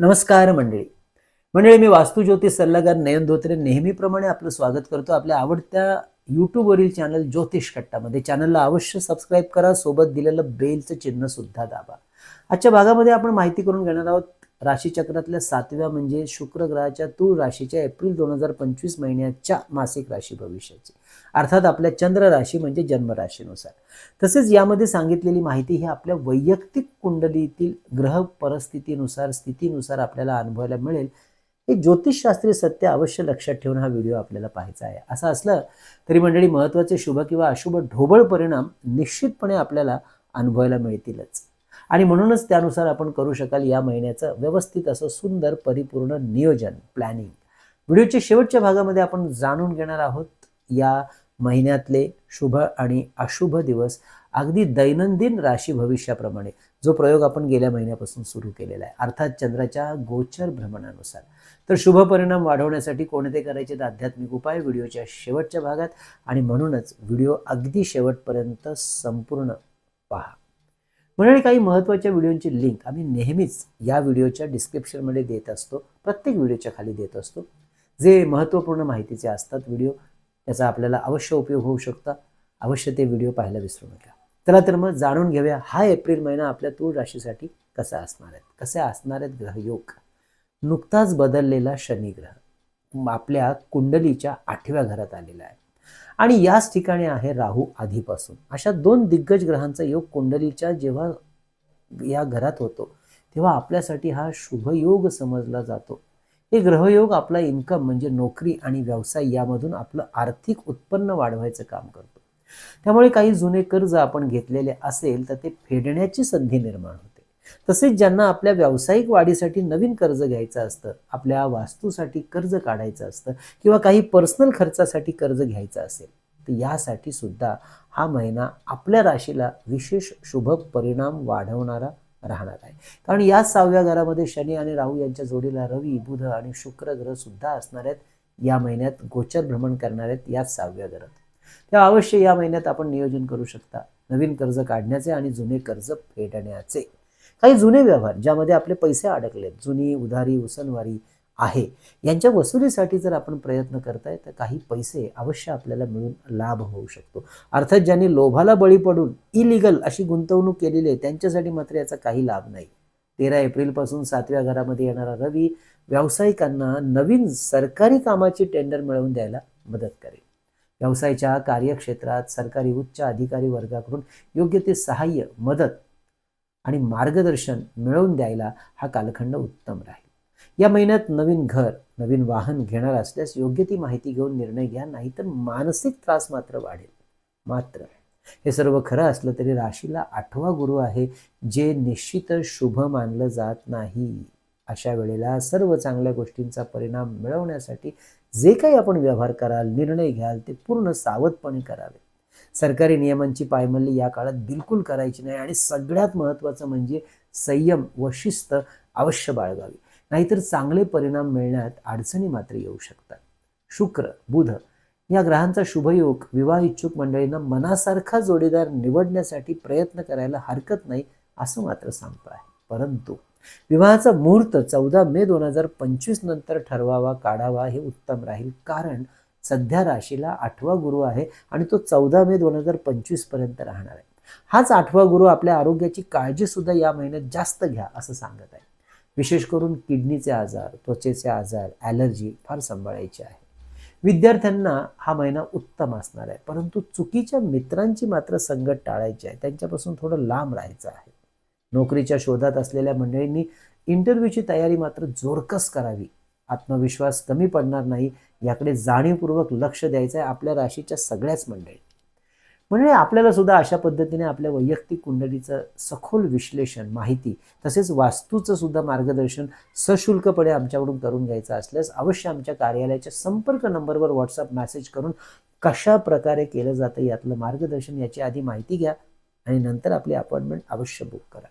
नमस्कार मंडळी. मंडळी मी वास्तुज्योतिष सल्लागार नयन धोत्रे. नेहमीप्रमाणे आपलं स्वागत करतो आपल्या आवडत्या यूट्यूबवरील चॅनल ज्योतिष कट्टामध्ये. चॅनलला अवश्य सबस्क्राईब करा. सोबत दिलेलं बेलचं चिन्ह सुद्धा दाबा. आजच्या भागामध्ये आपण माहिती करून घेणार आहोत राशीचक्रातल्या सातव्या म्हणजे शुक्र ग्रहाच्या तूळ राशीच्या एप्रिल दोन हजार पंचवीस महिन्याच्या मासिक राशी भविष्याची. अर्थात आपल्या चंद्र राशी म्हणजे जन्मराशीनुसार. तसेच यामध्ये सांगितलेली माहिती ही आपल्या वैयक्तिक कुंडलीतील ग्रह परिस्थितीनुसार स्थितीनुसार आपल्याला अनुभवायला मिळेल. हे ज्योतिषशास्त्रीय सत्य अवश्य लक्षात ठेवून हा व्हिडिओ आपल्याला पाहायचा आहे. असं असलं तरी मंडळी महत्त्वाचे शुभ किंवा अशुभ ढोबळ परिणाम निश्चितपणे आपल्याला अनुभवायला मिळतीलच. आणि म्हणूनच त्यानुसार आपण करू शकाल या महिन्याचं व्यवस्थित असं सुंदर परिपूर्ण नियोजन प्लॅनिंग व्हिडिओच्या शेवटच्या भागामध्ये आपण जाणून घेणार आहोत या महिन्यातले शुभ आणि अशुभ दिवस अगदी दैनंदिन राशी भविष्याप्रमाणे जो प्रयोग आपण गेल्या महिन्यापासून सुरू केलेला आहे. अर्थात चंद्राच्या गोचर भ्रमणानुसार. तर शुभ परिणाम वाढवण्यासाठी कोणते करायचे आध्यात्मिक उपाय व्हिडिओच्या शेवटच्या भागात आणि म्हणूनच व्हिडिओ अगदी शेवटपर्यंत संपूर्ण पहा. मंडळी काही महत्त्वाच्या व्हिडिओंची लिंक आम्ही नेहमीच या व्हिडिओच्या डिस्क्रिप्शनमध्ये देत असतो. प्रत्येक व्हिडिओच्या खाली देत असतो. जे महत्त्वपूर्ण माहितीचे असतात व्हिडिओ त्याचा आपल्याला अवश्य उपयोग होऊ शकता. अवश्य ते व्हिडिओ पाहायला विसरू नका. चला तर मग जाणून घेऊया हा एप्रिल महिना आपल्या तूळ राशीसाठी कसा असणार आहेत कसे असणार आहेत ग्रहयोग नुकताच बदललेला शनिग्रह आपल्या कुंडलीच्या आठव्या घरात आलेला आहे. आणि याच ठिकाणी आहे राहू आधीपासून. अशा दोन दिग्गज ग्रहांचा योग कुंडलीच्या जेव्हा या घरात होतो तेव्हा आपल्यासाठी हा शुभयोग समजला जातो. हे ग्रहयोग आपला इन्कम म्हणजे नोकरी आणि व्यवसाय यामधून आपलं आर्थिक उत्पन्न वाढवायचं काम करतो. त्यामुळे काही जुने कर्ज आपण घेतलेले असेल तर ते फेडण्याची संधी निर्माण होते. तसेच ज्यांना आपल्या व्यावसायिक वाढीसाठी नवीन कर्ज घ्यायचं असतं आपल्या वास्तूसाठी कर्ज काढायचं असतं किंवा काही पर्सनल खर्चासाठी कर्ज घ्यायचं असेल तर यासाठी सुद्धा हा महिना आपल्या राशीला विशेष शुभ परिणाम वाढवणारा राहणार आहे. कारण या सहाव्या घरामध्ये शनी आणि राहू यांच्या जोडीला रवी बुध आणि शुक्र ग्रह सुद्धा असणार आहेत. या महिन्यात गोचर भ्रमण करणार आहेत याच सहाव्या घरात. तेव्हा अवश्य या महिन्यात आपण नियोजन करू शकता. नवीन कर्ज काढण्याचे आणि जुने कर्ज फेडण्याचे. काही जुने व्यवहार ज्यामध्ये आपले पैसे अडकलेत जुनी उधारी उसनवारी आहे यांच्या वसुलीसाठी जर आपण प्रयत्न करताय तर काही पैसे अवश्य आपल्याला मिळून लाभ होऊ शकतो. अर्थात ज्यांनी लोभाला बळी पडून इलिगल अशी गुंतवणूक केलेली आहे त्यांच्यासाठी मात्र याचा काही लाभ नाही. तेरा एप्रिलपासून सातव्या घरामध्ये येणारा रवी व्यावसायिकांना नवीन सरकारी कामाची टेंडर मिळवून द्यायला मदत करेल. व्यवसायाच्या कार्यक्षेत्रात सरकारी उच्च अधिकारी वर्गाकडून योग्य ते सहाय्य मदत आणि मार्गदर्शन मिळवून द्यायला हा कालखंड उत्तम राहील. या महिन्यात नवीन घर नवीन वाहन घेणार असल्यास योग्य ती माहिती घेऊन निर्णय घ्या नाही तर मानसिक त्रास मात्र वाढेल. मात्र हे सर्व खरं असलं तरी राशीला आठवा गुरु आहे जे निश्चित शुभ मानलं जात नाही. अशा वेळेला सर्व चांगल्या गोष्टींचा परिणाम मिळवण्यासाठी जे काही आपण व्यवहार कराल निर्णय घ्याल ते पूर्ण सावधपणे करावे. सरकारी नियमांची पायमल्ली या काळात बिलकुल करायची नाही आणि सगळ्यात महत्त्वाचं म्हणजे संयम व शिस्त अवश्य बाळगावी. नाहीतर चांगले परिणाम मिळण्यात अडचणी मात्र येऊ शकतात. शुक्र बुध या ग्रहांचा शुभयोग विवाह इच्छुक मंडळींना मनासारखा जोडीदार निवडण्यासाठी प्रयत्न करायला हरकत नाही असं मात्र सांगतो आहे. परंतु विवाहाचा मुहूर्त चौदा मे दोन हजार पंचवीस नंतर ठरवावा काढावा हे उत्तम राहील. कारण सध्या राशीला आठवा गुरु आहे आणि तो चौदा मे दोन हजार पंचवीसपर्यंत राहणार आहे. हाच आठवा गुरु आपल्या आरोग्याची काळजीसुद्धा या महिन्यात जास्त घ्या असं सांगत आहे. विशेष करून किडनीचे आजार त्वचेचे आजार ॲलर्जी फार सांभाळायची आहे. विद्यार्थ्यांना हा महिना उत्तम असणार आहे परंतु चुकीच्या मित्रांची मात्र संगत टाळायची आहे. त्यांच्यापासून थोडं लांब राहायचं आहे. नोकरीच्या शोधात असलेल्या मंडळींनी इंटरव्ह्यूची तयारी मात्र जोरकस करावी. आत्मविश्वास कमी पडणार नाही याकडे जाणीवपूर्वक लक्ष द्यायचं आहे आपल्या राशीच्या सगळ्याच मंडळी. म्हणजे आपल्याला सुद्धा अशा पद्धतीने आपल्या वैयक्तिक कुंडलीचं सखोल विश्लेषण माहिती तसेच वास्तूचं सुद्धा मार्गदर्शन सशुल्कपणे आमच्याकडून करून घ्यायचं असल्यास अवश्य आमच्या कार्यालयाच्या संपर्क नंबरवर व्हॉट्सअप मेसेज करून कशा प्रकारे केलं जातं यातलं मार्गदर्शन याची आधी माहिती घ्या आणि नंतर आपली अपॉइंटमेंट अवश्य बुक करा.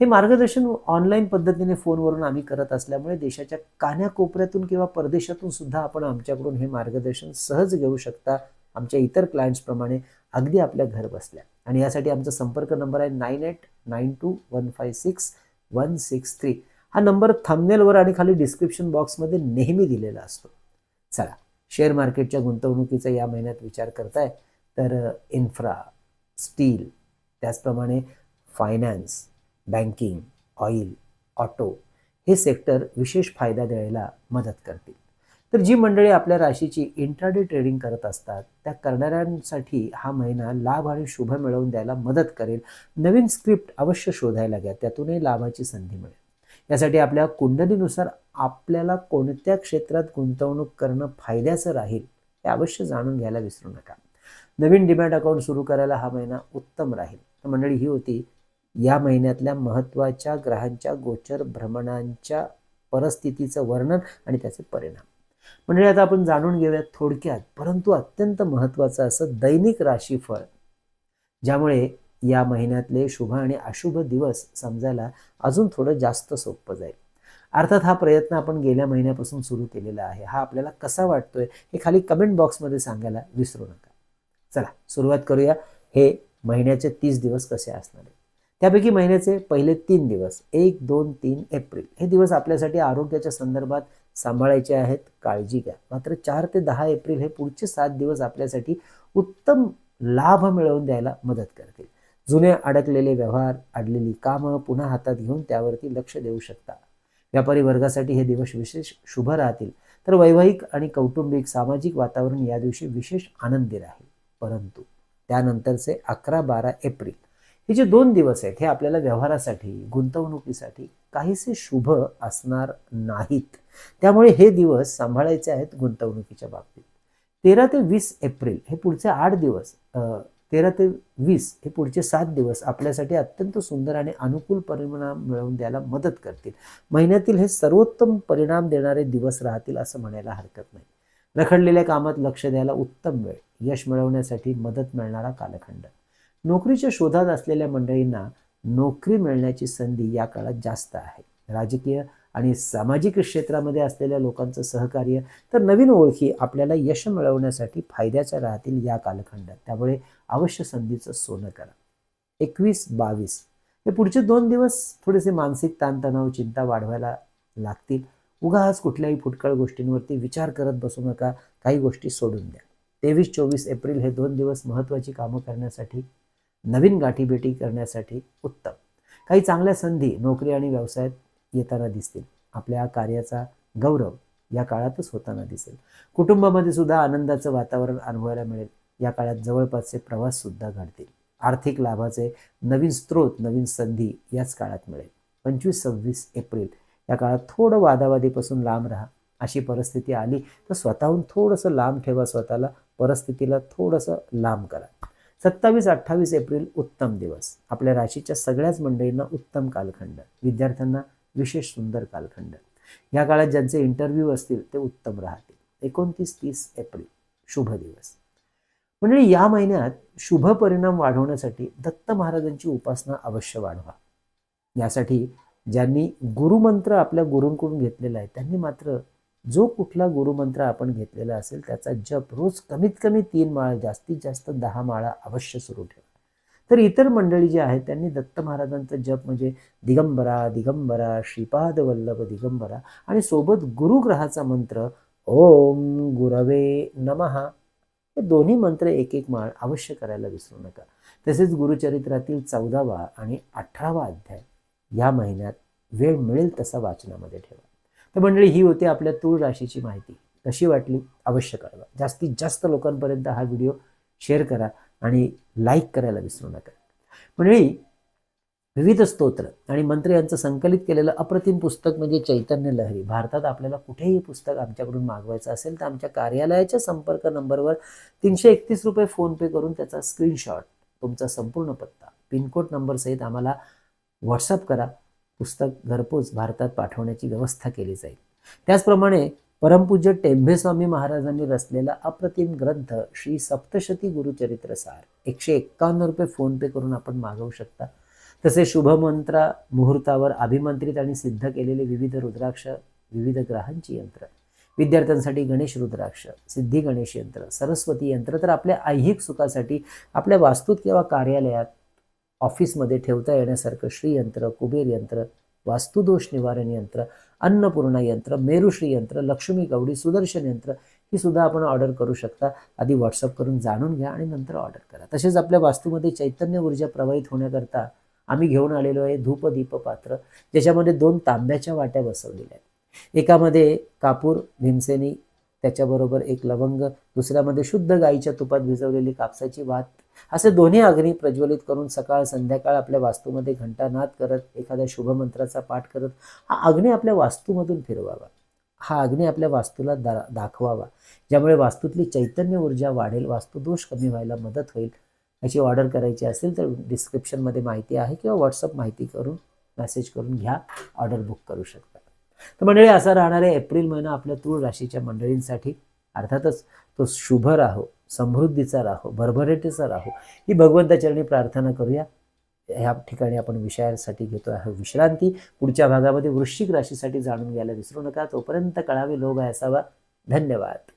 हे मार्गदर्शन ऑनलाईन पद्धतीने फोनवरून आम्ही करत असल्यामुळे देशाच्या कान्याकोपऱ्यातून किंवा परदेशातून सुद्धा आपण आमच्याकडून हे मार्गदर्शन सहज घेऊ शकता आमच्या इतर क्लायंट्सप्रमाणे अगदी आपल्या घर बसल्या. आणि यासाठी आमचा संपर्क नंबर आहे nine eight nine two one five six one six three. हा नंबर थंबनेलवर आणि खाली डिस्क्रिप्शन बॉक्समध्ये नेहमी दिलेला असतो. चला शेअर मार्केटच्या गुंतवणुकीचा या महिन्यात विचार करताय तर इन्फ्रा स्टील त्याचप्रमाणे फायनान्स बँकिंग ऑइल ऑटो हे सेक्टर विशेष फायदा द्यायला मदत करतील. तर जी मंडळी आपल्या राशीची इंट्राडे ट्रेडिंग करत असतात त्या करणाऱ्यांसाठी हा महिना लाभ आणि शुभ मिळवून द्यायला मदत करेल. नवीन स्क्रिप्ट अवश्य शोधायला घ्या त्यातूनही लाभाची संधी मिळेल. यासाठी आपल्या कुंडलीनुसार आपल्याला कोणत्या क्षेत्रात गुंतवणूक करणं फायद्याचं राहील हे अवश्य जाणून घ्यायला विसरू नका. नवीन डिमॅट अकाउंट सुरू करायला हा महिना उत्तम राहील. तर मंडळी ही होती या महिन्यातल्या महत्त्वाच्या ग्रहांच्या गोचर भ्रमणांच्या परिस्थितीचं वर्णन आणि त्याचे परिणाम. म्हणजे आता आपण जाणून घेऊयात थोडक्यात परंतु अत्यंत महत्त्वाचं असं दैनिक राशीफळ ज्यामुळे या महिन्यातले शुभ आणि अशुभ दिवस समजायला अजून थोडं जास्त सोपं जाईल. अर्थात हा प्रयत्न आपण गेल्या महिन्यापासून सुरू केलेला आहे. हा आपल्याला कसा वाटतोय हे खाली कमेंट बॉक्समध्ये सांगायला विसरू नका. चला सुरुवात करूया. हे महिन्याचे तीस दिवस कसे असणार आहे त्यापैकी महिन्याचे पहिले तीन दिवस एक दोन तीन एप्रिल. हे दिवस आपल्यासाठी आरोग्याच्या संदर्भात सांभाळायचे आहेत. काळजी घ्या. मात्र चार ते दहा एप्रिल हे पुढचे सात दिवस आपल्यासाठी उत्तम लाभ मिळवून द्यायला मदत करतील. जुने अडकलेले व्यवहार अडलेली कामं पुन्हा हातात घेऊन त्यावरती लक्ष देऊ शकता. व्यापारी वर्गासाठी हे दिवस विशेष शुभ राहतील. तर वैवाहिक आणि कौटुंबिक सामाजिक वातावरण या दिवशी विशेष आनंदी राहील. परंतु त्यानंतरचे अकरा बारा एप्रिल हे जे दोन दिवस आहेत हे आपल्याला व्यवहारासाठी गुंतवणुकीसाठी काहीसे शुभ असणार नाहीत. त्यामुळे हे दिवस सांभाळायचे आहेत गुंतवणुकीच्या बाबतीत. तेरा ते वीस एप्रिल हे पुढचे आठ दिवस तेरा ते वीस हे पुढचे सात दिवस आपल्यासाठी अत्यंत सुंदर आणि अनुकूल परिणाम मिळवून द्यायला मदत करतील. महिन्यातील हे सर्वोत्तम परिणाम देणारे दिवस राहतील असं म्हणायला हरकत नाही. रखडलेल्या कामात लक्ष द्यायला उत्तम वेळ यश मिळवण्यासाठी मदत मिळणारा कालखंड. नोकरीच्या शोधात असलेल्या मंडळींना नोकरी मिळण्याची संधी या काळात जास्त आहे. राजकीय आणि सामाजिक क्षेत्रामध्ये असलेल्या लोकांचं सहकार्य तर नवीन ओळखी आपल्याला यश मिळवण्यासाठी फायद्याच्या राहतील या कालखंडात. त्यामुळे अवश्य संधीचं सोनं करा. एकवीस बावीस हे पुढचे दोन दिवस थोडेसे मानसिक ताणतणाव चिंता वाढवायला लागतील. उगाच कुठल्याही फुटकळ गोष्टींवरती विचार करत बसू नका. काही गोष्टी सोडून द्या. तेवीस चोवीस एप्रिल हे दोन दिवस महत्त्वाची कामं करण्यासाठी नवीन गाठीभेटी करण्यासाठी उत्तम. काही चांगल्या संधी नोकरी आणि व्यवसायात येताना दिसतील. आपल्या कार्याचा गौरव या काळातच होताना दिसेल. कुटुंबामध्ये सुद्धा आनंदाचं वातावरण अनुभवायला मिळेल. या काळात जवळपासचे प्रवास सुद्धा घडतील. आर्थिक लाभाचे नवीन स्रोत नवीन संधी याच काळात मिळेल. पंचवीस सव्वीस एप्रिल या काळात थोडं वादावादीपासून लांब राहा. अशी परिस्थिती आली तर स्वतःहून थोडंसं लांब ठेवा स्वतःला. परिस्थितीला थोडंसं लांब करा. सत्तावीस अठ्ठावीस एप्रिल उत्तम दिवस. आपल्या राशीच्या सगळ्याच मंडळींना उत्तम कालखंड. विद्यार्थ्यांना विशेष सुंदर कालखंड. या काळात ज्यांचे इंटरव्ह्यू असतील ते उत्तम राहतील. एकोणतीस तीस एप्रिल शुभ दिवस. म्हणजे या महिन्यात शुभ परिणाम वाढवण्यासाठी दत्त महाराजांची उपासना अवश्य वाढवा. यासाठी ज्यांनी गुरुमंत्र आपल्या गुरूंकडून घेतलेला आहे त्यांनी मात्र जो कुठला गुरुमंत्र आपण घेतलेला असेल त्याचा जप रोज कमीत कमी तीन माळा जास्तीत जास्त दहा माळा अवश्य सुरू ठेवा. तर इतर मंडळी जे आहेत त्यांनी दत्त महाराजांचा जप म्हणजे दिगंबरा दिगंबरा श्रीपाद वल्लभ दिगंबरा आणि सोबत गुरुग्रहाचा मंत्र ओम गुरवे नमहा हे दोन्ही मंत्र एक एक माळ अवश्य करायला विसरू नका. तसेच गुरुचरित्रातील चौदावा आणि अठरावा अध्याय या महिन्यात वेळ मिळेल तसा वाचनामध्ये ठेवा. तर मंडळी ही होती आपल्या तूळ राशीची माहिती. कशी वाटली? अवश्य कळवा. जास्तीत जास्त लोकांपर्यंत हा व्हिडिओ शेअर करा आणि लाईक करायला विसरू नका. मंडळी विविध स्तोत्र आणि मंत्र यांचं संकलित केलेलं अप्रतिम पुस्तक म्हणजे चैतन्य लहरी. भारतात आपल्याला कुठेही पुस्तक आमच्याकडून मागवायचं असेल तर आमच्या कार्यालयाच्या संपर्क नंबरवर तीनशे एकतीस रुपये फोनपे करून त्याचा स्क्रीनशॉट तुमचा संपूर्ण पत्ता पिनकोड नंबरसहित आम्हाला व्हॉट्सअप करा. पुस्तक घरपोच भारतात पाठवण्याची व्यवस्था केली जाईल. त्याचप्रमाणे परमपूज्य टेंभेस्वामी महाराजांनी रचलेला अप्रतिम ग्रंथ श्री सप्तशती गुरुचरित्र सार. एकशे एक्कावन्न रुपये फोनपे करून आपण मागवू शकता. तसे शुभमंत्रा मुहूर्तावर अभिमंत्रित आणि सिद्ध केलेले विविध रुद्राक्ष विविध ग्रहांची यंत्र. विद्यार्थ्यांसाठी गणेश रुद्राक्ष सिद्धी गणेश यंत्र सरस्वती यंत्र तर आपल्या ऐहिक सुखासाठी आपल्या वास्तूत किंवा कार्यालयात ऑफिसमध्ये ठेवता येण्यासारखं श्रीयंत्र कुबेर यंत्र वास्तुदोष निवारण यंत्र अन्नपूर्णा यंत्र मेरुश्री यंत्र लक्ष्मी गौडी सुदर्शन यंत्र ही सुद्धा आपण ऑर्डर करू शकता. आधी व्हॉट्सअप करून जाणून घ्या आणि नंतर ऑर्डर करा. तसेच आपल्या वास्तूमध्ये चैतन्य ऊर्जा प्रवाहित होण्याकरता आम्ही घेऊन आलेलो आहे धूप दीप पात्र ज्याच्यामध्ये दोन तांब्याच्या वाट्या बसवलेल्या आहेत. एकामध्ये कापूर भीमसेनी त्याच्याबरोबर एक लवंग दुसऱ्यामध्ये शुद्ध गाईच्या तुपात भिजवलेली कापसाची वात असे दोन्ही अग्नी प्रज्वलित करून सकाळ संध्याकाळ आपल्या वास्तूमध्ये घंटानाद करत एखाद्या शुभमंत्राचा पाठ करत हा अग्नी आपल्या वास्तूमधून फिरवावा. हा अग्नी आपल्या वास्तूला दा दाखवावा. ज्यामुळे वास्तूतली चैतन्य ऊर्जा वाढेल वास्तुदोष कमी व्हायला मदत होईल. याची ऑर्डर करायची असेल तर डिस्क्रिप्शनमध्ये माहिती आहे किंवा व्हॉट्सअप माहिती करून मेसेज करून घ्या. ऑर्डर बुक करू शकता. तर मंडळी असा राहणार आहे एप्रिल महिना आपल्या तूळ राशीच्या मंडळींसाठी. अर्थातच तो शुभ राहो. समृद्धीचा राहो भरभराटीचा राहो. ही भगवंताचरणी प्रार्थना करूया. ह्या ठिकाणी आपण विषयासाठी घेतो आहे विश्रांती. पुढच्या भागामध्ये वृश्चिक राशीसाठी जाणून घ्यायला विसरू नका. तोपर्यंत कळावे लोभ असावा. धन्यवाद.